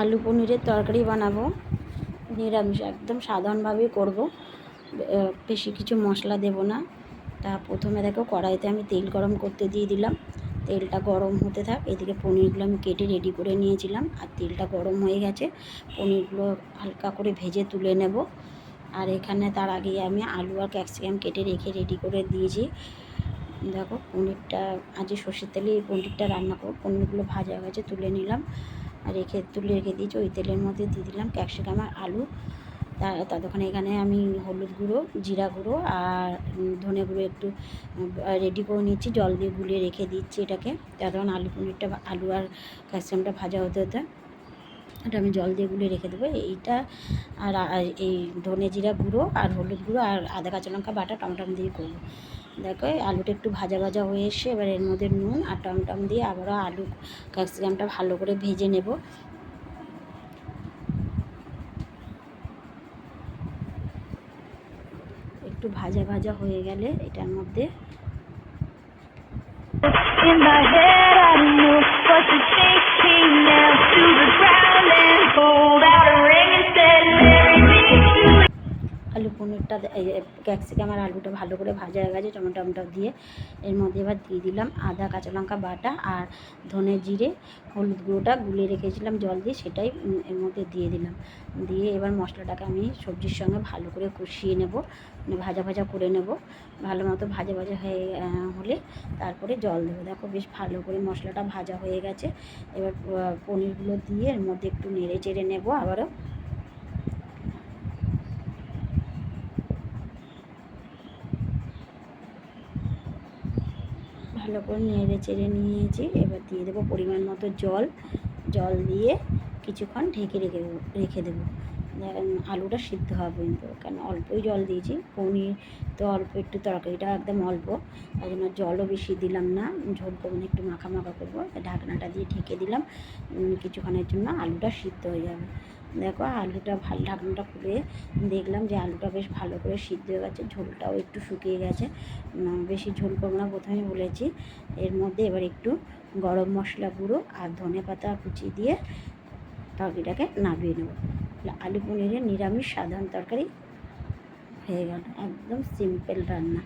আলু পনিরের তরকারি বানাবো। নিরামিষ, একদম সাধারণভাবেই করব। বেশি কিছু মশলা দেবো না। তা প্রথমে দেখো কড়াইতে আমি তেল গরম করতে দিয়ে দিলাম। তেলটা গরম হতে থাক, এদিকে পনিরগুলো আমি কেটে রেডি করে নিয়েছিলাম। আর তেলটা গরম হয়ে গেছে, পনিরগুলো হালকা করে ভেজে তুলে নেব। আর এখানে তার আগে আমি আলু আর ক্যাপসিকাম কেটে রেখে রেডি করে দিয়েছি। দেখো পনিরটা, আজ সর্ষের তেলে এই পনিরটা রান্না করব। পনিরগুলো ভাজা গেছে, তুলে নিলাম। আর রেখে তুলে রেখে দিয়েছি। ওই তেলের মধ্যে দিয়ে দিলাম ক্যাপসিকাম আর আলু। তা ততক্ষণ এখানে আমি হলুদ গুঁড়ো, জিরা গুঁড়ো আর ধনে গুঁড়ো একটু রেডি করে নিচ্ছি জল দিয়ে গুলিয়ে রেখে দিচ্ছি এটাকে। ততক্ষণ আলু পনিরটা, আলু আর ক্যাপসিকামটা ভাজা হতে হতে এটা আমি জল দিয়ে গুলে রেখে দেবো। এইটা আর এই ধনে জিরা গুঁড়ো আর হলুদ গুঁড়ো আর আদা কাঁচা লঙ্কা বাটা টমটম দিয়ে করব। দেখো আলুটা একটু ভাজা ভাজা হয়ে এসে এবার এর মধ্যে নুন আর টমটম দিয়ে আবারও আলু ক্যাপসিকামটা ভালো করে ভেজে নেব। একটু ভাজা ভাজা হয়ে গেলে এটার মধ্যে In head, I know what. King পনিরটা ক্যাপসিকাম আর আলুটা ভালো করে ভাজা হয়ে গেছে টমেটো দিয়ে। এর মধ্যে এবার দিয়ে দিলাম আদা, কাঁচা লঙ্কা বাটা আর ধনে জিরে, হলুদ গুঁড়োটা গুলিয়ে রেখেছিলাম জল দিয়ে, সেটাই এর মধ্যে দিয়ে দিলাম। দিয়ে এবার মশলাটাকে আমি সবজির সঙ্গে ভালো করে কষিয়ে নেব মানে ভাজা ভাজা করে নেব। ভালো মতো ভাজা ভাজা হয়ে হলে তারপরে জল দেবো। দেখো বেশ ভালো করে মশলাটা ভাজা হয়ে গেছে। এবার পনিরগুলো দিয়ে এর মধ্যে একটু নেড়ে চেড়ে নেব আবারও। ভালো করে নেড়ে চেড়ে নিয়েছি। এবার দিয়ে দেবো পরিমাণ মতো জল। জল দিয়ে কিছুক্ষণ ঢেকে রেখে দেবো রেখে দেবো। আলুটা সিদ্ধ হবে কিন্তু, কারণ অল্পই জল দিয়েছি, পনির তো অল্প একটু তরকারিটা একদম অল্প তাই জন্য জলও বেশি দিলাম না ঝোল করব না একটু মাখা মাখা করব ঢাকনাটা দিয়ে ঢেকে দিলাম কিছুক্ষণের জন্য আলুটা সিদ্ধ হয়ে যাবে। দেখো আলুটা ভালো, ঢাকনাটা খুলে দেখলাম যে আলুটা বেশ ভালো করে সিদ্ধ হয়ে গেছে, ঝোলটাও একটু শুকিয়ে গেছে বেশি ঝোল করব না প্রথমেই বলেছি, এর মধ্যে এবার একটু গরম মশলা গুঁড়ো আর ধনে পাতা কুচি দিয়ে তরকারিটাকে নামিয়ে নেব। আলু পনিরের নিরামিষ সাধারণ তরকারি হয়ে গেল। একদম সিম্পল রান্না।